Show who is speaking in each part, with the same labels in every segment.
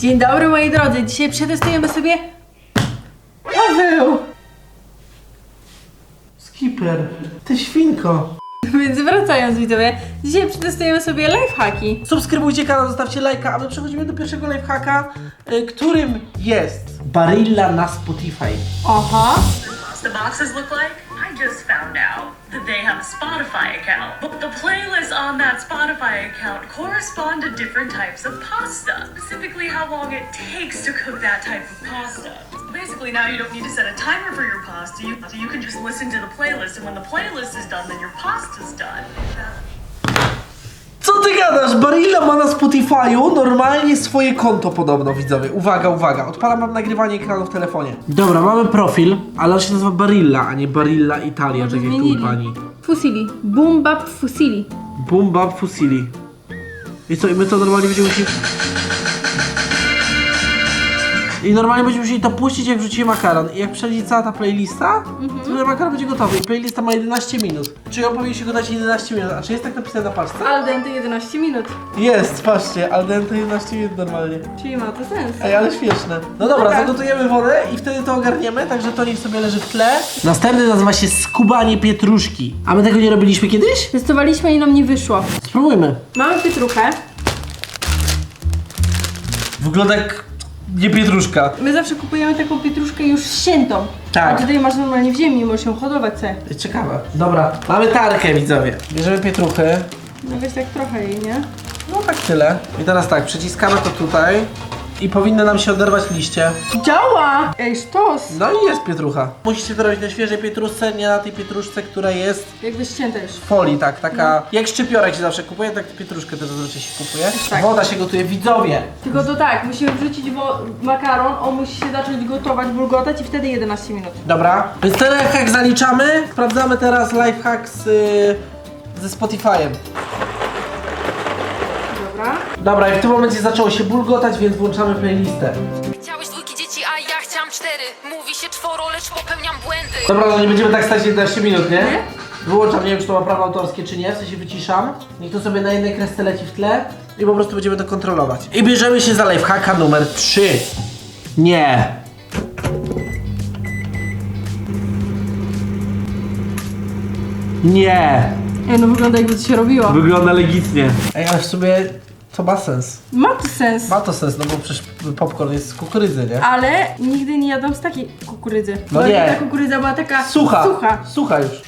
Speaker 1: Dzień dobry moi drodzy, dzisiaj przetestujemy sobie Paweł!
Speaker 2: Skipper, ty świnko.
Speaker 1: Więc wracając widzowie, dzisiaj przetestujemy sobie lifehacki.
Speaker 2: Subskrybujcie kanał, zostawcie lajka, a my przechodzimy do pierwszego lifehacka, y, którym jest Barilla na Spotify.
Speaker 1: Oha!
Speaker 3: the boxes look like? I just found out that they have a Spotify account. But the playlists on that Spotify account correspond to different types of pasta. Specifically, how long it takes to cook that type of pasta. Basically, now you don't need to set a timer for your pasta. You, you can just listen to the playlist, and when the playlist is done, then your pasta's done.
Speaker 2: Co ty gadasz? Barilla ma na Spotify'u normalnie swoje konto podobno, widzowie. Uwaga, uwaga, odpalam wam nagrywanie ekranu w telefonie. Dobra, mamy profil, ale on się nazywa Barilla, a nie Barilla Italia, tak jak tu u
Speaker 1: Zmienili.
Speaker 2: pani.
Speaker 1: Fusili. Boom bap fusili.
Speaker 2: Boom Bap Fusili. I co, i my to normalnie będziemy musieli... I normalnie będziemy musieli to puścić, jak wrzucimy makaron. I jak przejdzie cała ta playlista, to ten makaron będzie gotowy. I playlista ma 11 minut. Czyli on powinien się go dać 11 minut. A czy jest tak napisane na paczce?
Speaker 1: Al dente 11 minut.
Speaker 2: Jest, patrzcie, al dente 11 minut normalnie.
Speaker 1: Czyli ma to sens.
Speaker 2: Ej, ale śmieszne. No dobra,
Speaker 1: Dobra.
Speaker 2: zagotujemy wodę i wtedy to ogarniemy, także to niech sobie leży w tle. Następny nazywa się skubanie pietruszki. A my tego nie robiliśmy kiedyś?
Speaker 1: Testowaliśmy i nam nie wyszło.
Speaker 2: Spróbujmy.
Speaker 1: Mamy pietruchę.
Speaker 2: Wygląda jak nie pietruszka.
Speaker 1: My zawsze kupujemy taką pietruszkę już ściętą.
Speaker 2: Tak.
Speaker 1: A tutaj masz normalnie w ziemi, możesz ją hodować sobie.
Speaker 2: Ciekawe. Dobra, mamy tarkę, widzowie. Bierzemy pietruchy.
Speaker 1: No weź tak trochę jej, nie?
Speaker 2: No tak tyle. I teraz tak, przyciskamy to tutaj. I powinny nam się oderwać liście.
Speaker 1: Działa! Ej, sztos!
Speaker 2: No i jest pietrucha. Musicie to robić na świeżej pietruszce, nie na tej pietruszce, która jest
Speaker 1: Jakby ścięta już.
Speaker 2: w folii, tak, taka... Jak szczypiorek się zawsze kupuje, tak pietruszkę też zazwyczaj się kupuje.
Speaker 1: Tak.
Speaker 2: Woda się gotuje, widzowie.
Speaker 1: Tylko to tak, musimy wrzucić wo- makaron, on musi się zacząć gotować, bulgotać i wtedy 11 minut.
Speaker 2: Dobra, więc ten lifehack zaliczamy. Sprawdzamy teraz lifehack z, y, ze Spotify'em.
Speaker 1: Dobra.
Speaker 2: I w tym momencie zaczęło się bulgotać, więc włączamy playlistę.
Speaker 4: Chciałeś dwójki dzieci, a ja chciałam cztery. Mówi się czworo, lecz popełniam błędy.
Speaker 2: Dobra, no nie będziemy tak stać 11 minut, nie? Wyłączam, nie wiem czy to ma prawa autorskie czy nie, w sensie wyciszam. Niech to sobie na jednej kresce leci w tle i po prostu będziemy to kontrolować. I bierzemy się za lifehacka numer 3. Nie. Nie.
Speaker 1: Ej, no wygląda jakby to się robiło.
Speaker 2: Wygląda legitnie. Ej, ale w sumie to ma sens.
Speaker 1: Ma to sens.
Speaker 2: Ma to sens, no bo przecież popcorn jest z kukurydzy, nie?
Speaker 1: Ale nigdy nie jadłam z takiej kukurydzy.
Speaker 2: No
Speaker 1: Bo
Speaker 2: nie.
Speaker 1: Ta kukurydza była taka
Speaker 2: Sucha.
Speaker 1: sucha.
Speaker 2: Sucha już.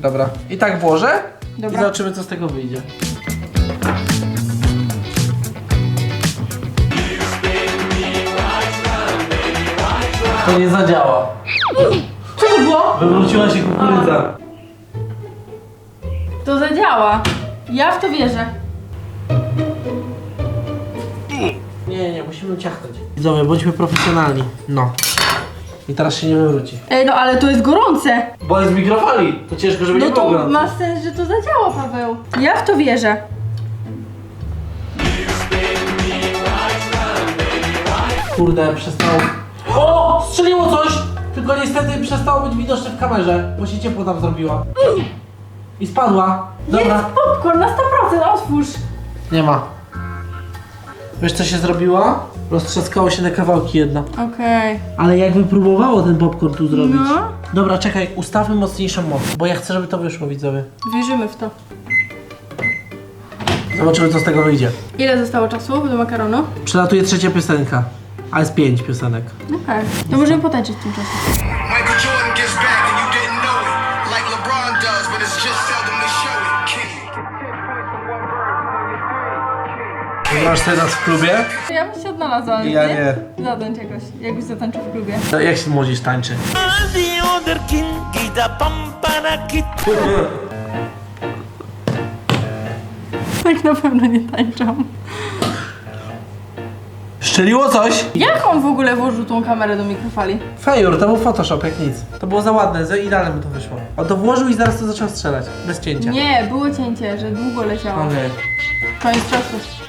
Speaker 2: Dobra. I tak włożę.
Speaker 1: Dobra.
Speaker 2: I zobaczymy co z tego wyjdzie. To nie zadziała.
Speaker 1: Co to było?
Speaker 2: Wywróciła się kukurydza.
Speaker 1: To zadziała. Ja w to wierzę.
Speaker 2: Nie, nie, musimy ciachnąć. Widzowie, bądźmy profesjonalni. No. I teraz się nie wywróci.
Speaker 1: Ej, no ale to jest gorące.
Speaker 2: Bo jest w mikrofali. To ciężko, żeby
Speaker 1: No
Speaker 2: nie było
Speaker 1: to
Speaker 2: gorąco.
Speaker 1: ma sens, że to zadziała, Paweł. Ja w to wierzę.
Speaker 2: Kurde, przestało. O! Strzeliło coś! Tylko niestety przestało być widoczne w kamerze, bo się ciepło tam zrobiła. I spadła. Dobra.
Speaker 1: Jest popcorn na 100%, otwórz.
Speaker 2: Nie ma. Wiesz co się zrobiło? Roztrzaskało się na kawałki jedno.
Speaker 1: Okej.
Speaker 2: Ale jakby próbowało ten popcorn tu zrobić.
Speaker 1: No.
Speaker 2: Dobra, czekaj, ustawmy mocniejszą moc, bo ja chcę, żeby to wyszło, widzowie.
Speaker 1: Wierzymy w to.
Speaker 2: Zobaczymy, co z tego wyjdzie.
Speaker 1: Ile zostało czasu do makaronu?
Speaker 2: Przelatuje trzecia piosenka, a jest pięć piosenek.
Speaker 1: Okej. To możemy potańczyć w
Speaker 2: Grasz teraz w klubie?
Speaker 1: Ja bym się odnalazła, ale
Speaker 2: Ja
Speaker 1: nie. Zadąć jakoś, jakbyś zatańczył w klubie.
Speaker 2: To jak się młodzież tańczy?
Speaker 1: Tak na pewno nie tańczą.
Speaker 2: Szczeliło coś?
Speaker 1: Jak on w ogóle włożył tą kamerę do mikrofali?
Speaker 2: Fejur, to był Photoshop, jak nic. To było za ładne, za idealne mu to wyszło. On to włożył i zaraz to zaczął strzelać. Bez cięcia.
Speaker 1: Nie, było cięcie, że długo leciało.
Speaker 2: Okej.
Speaker 1: Koniec czasu.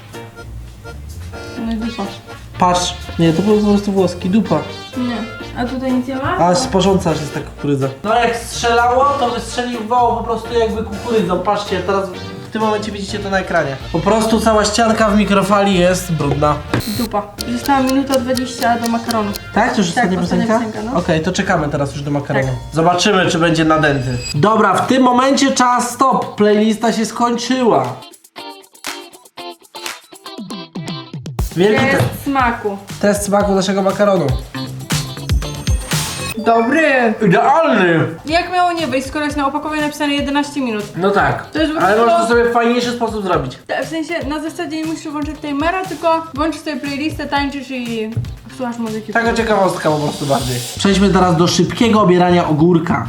Speaker 1: No i dupa.
Speaker 2: Patrz. Nie, to był po prostu włoski, dupa.
Speaker 1: Nie. A tutaj nic nie ma?
Speaker 2: A sporząca się z ta kukurydza. No jak strzelało, to wystrzeliwało po prostu jakby kukurydzą. Patrzcie, teraz w tym momencie widzicie to na ekranie. Po prostu cała ścianka w mikrofali jest brudna.
Speaker 1: Dupa. Została minuta 20 do makaronu.
Speaker 2: Tak? To już ostatnia
Speaker 1: ostatnia
Speaker 2: piosenka?
Speaker 1: piosenka, no.
Speaker 2: Okej, to czekamy teraz już do makaronu.
Speaker 1: Tak.
Speaker 2: Zobaczymy, czy będzie nadęty. Dobra, w tym momencie czas stop. Playlista się skończyła. Wielki te
Speaker 1: Jest smaku.
Speaker 2: test smaku naszego makaronu.
Speaker 1: Dobry.
Speaker 2: Idealny!
Speaker 1: Jak miało nie być, skoro jest na opakowaniu napisane 11 minut?
Speaker 2: No tak,
Speaker 1: To jest po
Speaker 2: ale
Speaker 1: prostu-
Speaker 2: możesz to sobie w fajniejszy sposób zrobić.
Speaker 1: W sensie na zasadzie nie musisz włączyć timera, tylko włączysz sobie playlistę, tańczysz i słuchasz muzyki.
Speaker 2: Taka ciekawostka po prostu bardziej. Przejdźmy teraz do szybkiego obierania ogórka.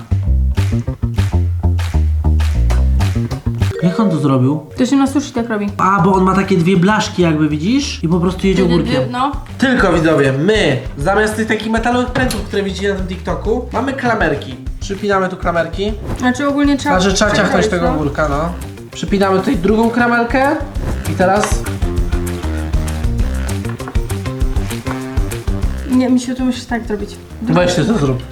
Speaker 2: Jak on to zrobił?
Speaker 1: To się na sushi tak robi.
Speaker 2: A, bo on ma takie dwie blaszki jakby, widzisz? I po prostu jedzie ogórkiem.
Speaker 1: No.
Speaker 2: Tylko widzowie, my zamiast tych takich metalowych prętów, które widzicie na tym TikToku, mamy klamerki. Przypinamy tu klamerki.
Speaker 1: Znaczy ogólnie trzeba...
Speaker 2: Znaczy trzeba ciachnąć tego
Speaker 1: no.
Speaker 2: ogórka, no. Przypinamy tutaj drugą klamerkę i teraz
Speaker 1: Nie, mi się to musisz tak zrobić.
Speaker 2: weź ty to zrób.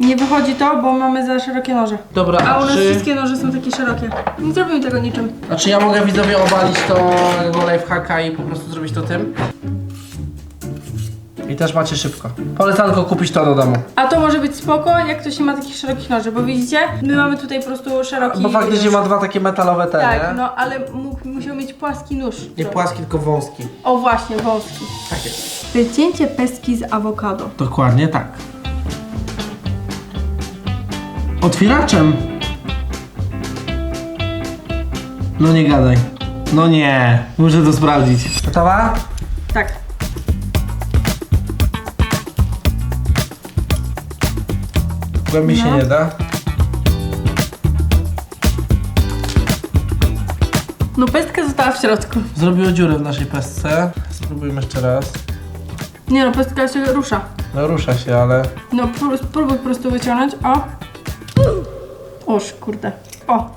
Speaker 1: Nie wychodzi to, bo mamy za szerokie noże.
Speaker 2: Dobra,
Speaker 1: A u nas
Speaker 2: czy...
Speaker 1: wszystkie noże są takie szerokie. Nie zrobimy tego niczym.
Speaker 2: Znaczy ja mogę widzowie obalić to jego lifehacka i po prostu zrobić to tym. I też macie szybko. Polecanko kupić to do domu.
Speaker 1: A to może być spoko, jak ktoś nie ma takich szerokich noży, bo widzicie? My mamy tutaj po prostu szeroki...
Speaker 2: Bo faktycznie ma dwa takie metalowe te,
Speaker 1: Tak,
Speaker 2: nie?
Speaker 1: no ale mógł, musiał mieć płaski nóż.
Speaker 2: Nie płaski, tylko wąski.
Speaker 1: O właśnie, wąski.
Speaker 2: Tak jest.
Speaker 1: Wycięcie peski z awokado.
Speaker 2: Dokładnie tak. Otwieraczem. No nie gadaj. No nie. Muszę to sprawdzić. Gotowa?
Speaker 1: Tak.
Speaker 2: Głębiej się
Speaker 1: No.
Speaker 2: nie da.
Speaker 1: No pestka została w środku.
Speaker 2: Zrobiło dziurę w naszej pestce. Spróbujmy jeszcze raz.
Speaker 1: Nie no, pestka się rusza.
Speaker 2: No rusza się, ale...
Speaker 1: No pró- spróbuj po prostu wyciągnąć. O! Oż, kurde. O!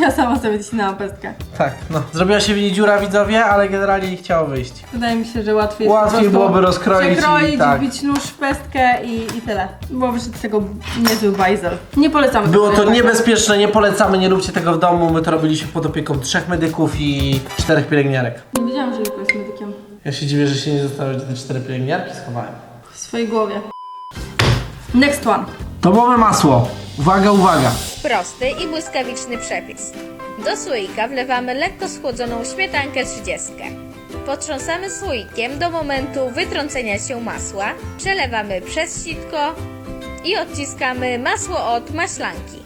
Speaker 1: Ja sama sobie wycinałam pestkę.
Speaker 2: Tak, no. Zrobiła się w niej dziura widzowie, ale generalnie nie chciało wyjść.
Speaker 1: Wydaje mi się, że łatwiej jest
Speaker 2: Łatwiej
Speaker 1: po prostu
Speaker 2: byłoby rozkroić i
Speaker 1: przekroić,
Speaker 2: tak.
Speaker 1: wbić nóż w pestkę i, i tyle. Byłoby z tego niezły bajzel. Nie polecamy.
Speaker 2: Było
Speaker 1: tego
Speaker 2: to niebezpieczne, nie polecamy, nie róbcie tego w domu. My to robiliśmy pod opieką trzech medyków i czterech pielęgniarek.
Speaker 1: Nie wiedziałam, że Jurko jest medykiem.
Speaker 2: Ja się dziwię, że się nie gdzie te cztery pielęgniarki schowałem.
Speaker 1: W swojej głowie. Next one.
Speaker 2: Tomowe masło. Uwaga, uwaga.
Speaker 5: Prosty i błyskawiczny przepis. Do słoika wlewamy lekko schłodzoną śmietankę 30. Potrząsamy słoikiem do momentu wytrącenia się masła, przelewamy przez sitko i odciskamy masło od maślanki.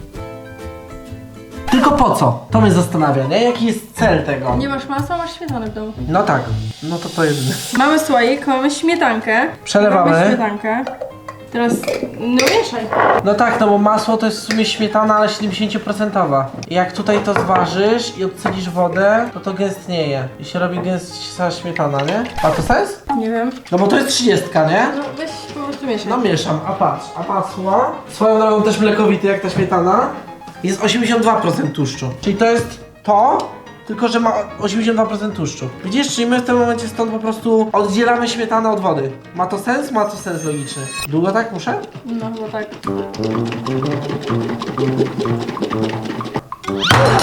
Speaker 2: Tylko po co? To mnie zastanawia, nie? Jaki jest cel tego?
Speaker 1: Nie masz masła, masz śmietanek w domu.
Speaker 2: No tak, no to to jedyne.
Speaker 1: Mamy słoik, mamy śmietankę.
Speaker 2: Przelewamy.
Speaker 1: Mamy śmietankę. Teraz, no mieszaj.
Speaker 2: No tak, no bo masło to jest w sumie śmietana, ale 70%. I jak tutaj to zważysz i odcelisz wodę, to to gęstnieje. I się robi gęstsza śmietana, nie? Ma to sens?
Speaker 1: Nie wiem.
Speaker 2: No bo to jest 30, nie?
Speaker 1: No weź po prostu mieszaj.
Speaker 2: No mieszam, a patrz, a masło, swoją drogą też mlekowity jak ta śmietana, jest 82% tłuszczu. Czyli to jest to, tylko że ma 82% tłuszczu. Widzisz, czyli my w tym momencie stąd po prostu oddzielamy śmietanę od wody. Ma to sens? Ma to sens logiczny. Długo tak muszę?
Speaker 1: No chyba tak.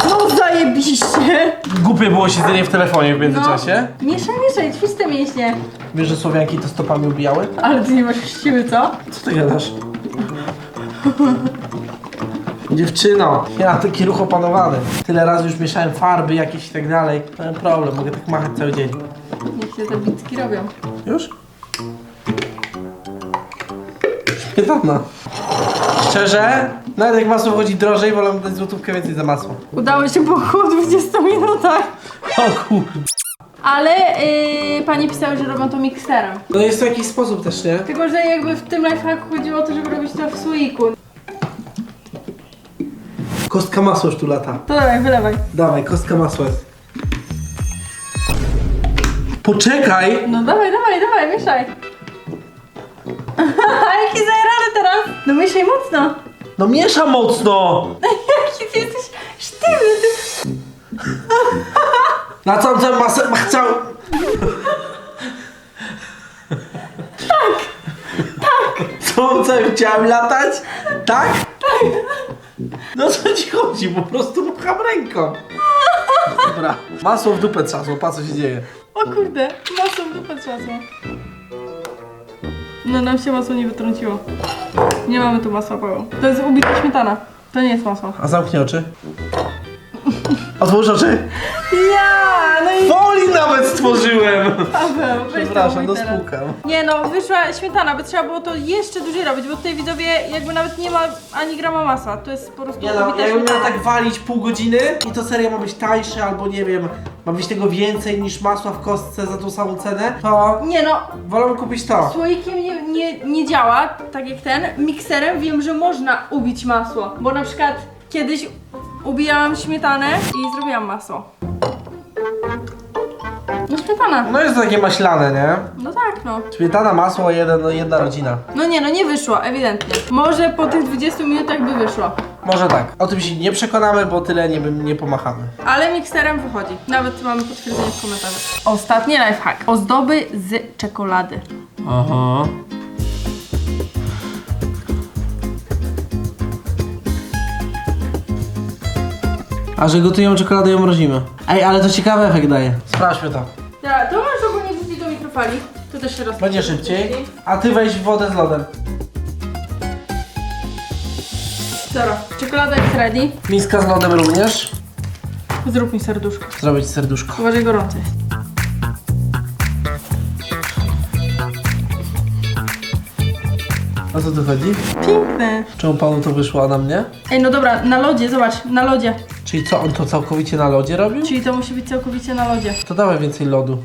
Speaker 1: No zajebiście!
Speaker 2: Głupie było siedzenie w telefonie w międzyczasie.
Speaker 1: No. Mieszaj, mieszaj, ćwicz mięśnie.
Speaker 2: Wiesz, że Słowianki to stopami ubijały?
Speaker 1: Ale ty nie masz siły, co?
Speaker 2: Co ty gadasz? Dziewczyno, ja mam taki ruch opanowany. Tyle razy już mieszałem farby jakieś i tak dalej. Mam problem, mogę tak machać cały dzień.
Speaker 1: Niech się te bicki robią.
Speaker 2: Już? Śmietana. Szczerze, nawet jak masło chodzi drożej, wolę dać złotówkę więcej za masło.
Speaker 1: Udało się po około 20 minutach.
Speaker 2: O kur...
Speaker 1: Ale yy, pani pisały, że robią to mikserem.
Speaker 2: No jest to jakiś sposób też, nie?
Speaker 1: Tylko, że jakby w tym lifehacku chodziło o to, żeby robić to w słoiku.
Speaker 2: Kostka masła już tu lata.
Speaker 1: To dawaj, wylewaj.
Speaker 2: Dawaj, kostka masła jest. Poczekaj!
Speaker 1: No dawaj, dawaj, dawaj, mieszaj. Jaki zajarany teraz. No mieszaj mocno.
Speaker 2: No miesza mocno!
Speaker 1: Jaki ty jesteś sztywny, ty...
Speaker 2: Na całą tę masę chciał... Tak! Tak! Co, co, chciałem latać? Tak? Tak! No co ci chodzi? Po prostu macham ręką. Dobra. Masło w dupę trzasło, pa co się dzieje.
Speaker 1: O kurde, masło w dupę trzasło. No nam się masło nie wytrąciło. Nie mamy tu masła, Paweł. To jest ubita śmietana. To nie jest masło.
Speaker 2: A zamknij oczy. Otwórz oczy.
Speaker 1: Ja, no i
Speaker 2: Folii nawet stworzyłem.
Speaker 1: Paweł, weź to
Speaker 2: Przepraszam,
Speaker 1: umyj teraz.
Speaker 2: dospłukam.
Speaker 1: Nie no, wyszła śmietana, by trzeba było to jeszcze dłużej robić, bo tutaj widzowie jakby nawet nie ma ani grama masła. To jest po prostu
Speaker 2: Nie no,
Speaker 1: ubita
Speaker 2: jakbym miał
Speaker 1: śmietana.
Speaker 2: tak walić pół godziny i to seria ma być tańsze albo nie wiem, ma być tego więcej niż masła w kostce za tą samą cenę, to
Speaker 1: Nie no,
Speaker 2: wolę kupić to.
Speaker 1: Słoikiem nie, nie, nie działa, tak jak ten. Mikserem wiem, że można ubić masło. Bo na przykład kiedyś ubijałam śmietanę i zrobiłam masło. No śmietana.
Speaker 2: No jest to takie maślane, nie?
Speaker 1: No tak, no.
Speaker 2: Śmietana, masło, jeden, no, jedna rodzina.
Speaker 1: No nie, no nie wyszło, ewidentnie. Może po tych 20 minutach by wyszło.
Speaker 2: Może tak. O tym się nie przekonamy, bo tyle nie, nie pomachamy.
Speaker 1: Ale mikserem wychodzi. Nawet mamy potwierdzenie w komentarzach. Ostatni lifehack. Ozdoby z czekolady.
Speaker 2: Aha. A że gotujemy czekoladę i ją mrozimy. Ej, ale to ciekawy efekt daje. Sprawdźmy to.
Speaker 1: Ja, to masz ogólnie wrzucić do mikrofali. To też się roz...
Speaker 2: Będzie szybciej. A ty weź wodę z lodem.
Speaker 1: Dobra, czekolada jest ready.
Speaker 2: Miska z lodem również.
Speaker 1: Zrób mi serduszko.
Speaker 2: Zrobić serduszko.
Speaker 1: Uważaj, gorące jest.
Speaker 2: O co tu chodzi?
Speaker 1: Piękne.
Speaker 2: Czemu panu to wyszło, a na mnie?
Speaker 1: Ej, no dobra, na lodzie, zobacz, na lodzie.
Speaker 2: Czyli co, on to całkowicie na lodzie robił?
Speaker 1: Czyli to musi być całkowicie na lodzie.
Speaker 2: To dawaj więcej lodu.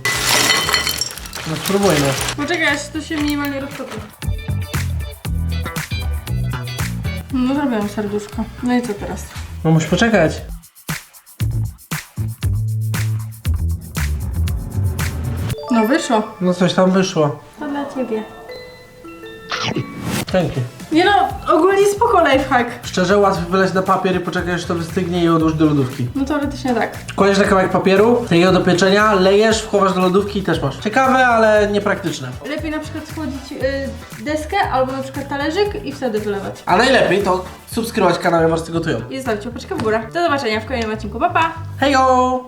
Speaker 2: No spróbujmy.
Speaker 1: Poczekaj, aż to się minimalnie roztopi. No zrobiłam serduszko. No i co teraz?
Speaker 2: No musisz poczekać.
Speaker 1: No wyszło.
Speaker 2: No coś tam wyszło.
Speaker 1: To dla ciebie.
Speaker 2: Dzięki.
Speaker 1: Nie no, ogólnie spoko lifehack.
Speaker 2: Szczerze łatwiej wyleć na papier i poczekaj aż to wystygnie i odłóż do lodówki.
Speaker 1: No teoretycznie tak.
Speaker 2: Kładziesz na kawałek papieru, takiego do pieczenia, lejesz, wchowasz do lodówki i też masz. Ciekawe, ale niepraktyczne.
Speaker 1: Lepiej na przykład schłodzić y, deskę albo na przykład talerzyk i wtedy wylewać.
Speaker 2: A najlepiej to subskrybować kanał Marscy Gotują.
Speaker 1: I zostawić łapeczkę w górę. Do zobaczenia w kolejnym odcinku. Pa, pa!
Speaker 2: Hejo!